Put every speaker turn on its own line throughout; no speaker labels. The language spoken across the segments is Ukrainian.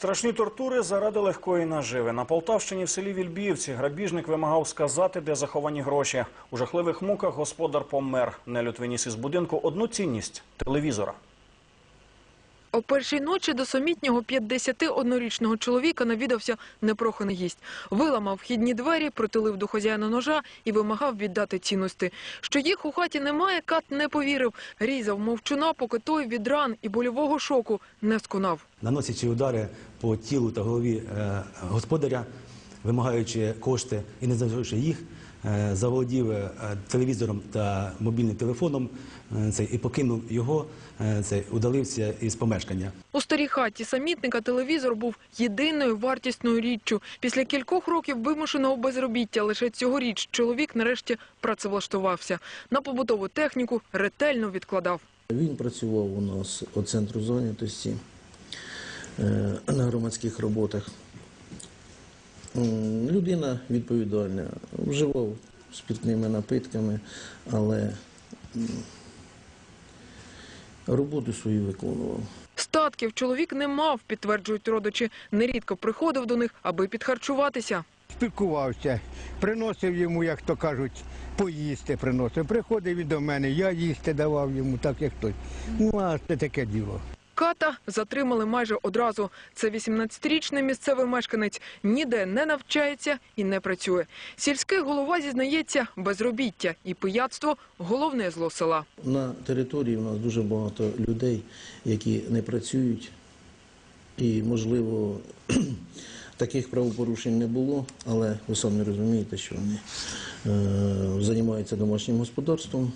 Страшні тортури заради легкої наживи. На Полтавщині в селі Вільбіївці грабіжник вимагав сказати, де заховані гроші. У жахливих муках господар помер. Нелюд виніс із будинку одну цінність – телевізора.
О першій ночі до сумітнього 51-річного чоловіка навідався непроханий гість. Виламав вхідні двері, притулив до хазяїна ножа і вимагав віддати цінності. Що їх у хаті немає, кат не повірив. Різав мовчуна, поки той від ран і больового шоку не сконав.
наносячи удари по тілу та голові е, господаря, вимагаючи кошти і не знаючи їх, е, заволодів е, телевізором та мобільним телефоном е, і покинув його, е, цей, удалився із помешкання.
У старій хаті самітника телевізор був єдиною вартісною річчю. Після кількох років вимушеного безробіття лише цьогоріч чоловік нарешті працевлаштувався. На побутову техніку ретельно відкладав.
Він працював у нас у центру зайнятості на громадських роботах. Людина відповідальна, вживав спиртними напитками, але роботу свою виконував.
Статків чоловік не мав, підтверджують родичі. Нерідко приходив до них, аби підхарчуватися.
спілкувався, приносив йому, як то кажуть, поїсти приносив. Приходив він до мене, я їсти давав йому, так як той. Ну, а це таке діло.
Ката затримали майже одразу. Це 18-річний місцевий мешканець. Ніде не навчається і не працює. Сільський голова зізнається, безробіття і пияцтво – головне зло села.
На території у нас дуже багато людей, які не працюють, і, можливо, таких правопорушень не було, але ви самі розумієте, що вони е, займаються домашнім господарством,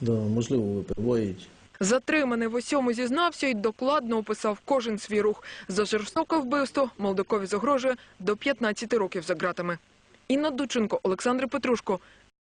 да, можливо, випивають.
Затриманий в усьому зізнався і докладно описав кожен свій рух. За жорстоке вбивство Молдокові загрожує до 15 років за ґратами. Інна Дученко, Олександр Петрушко.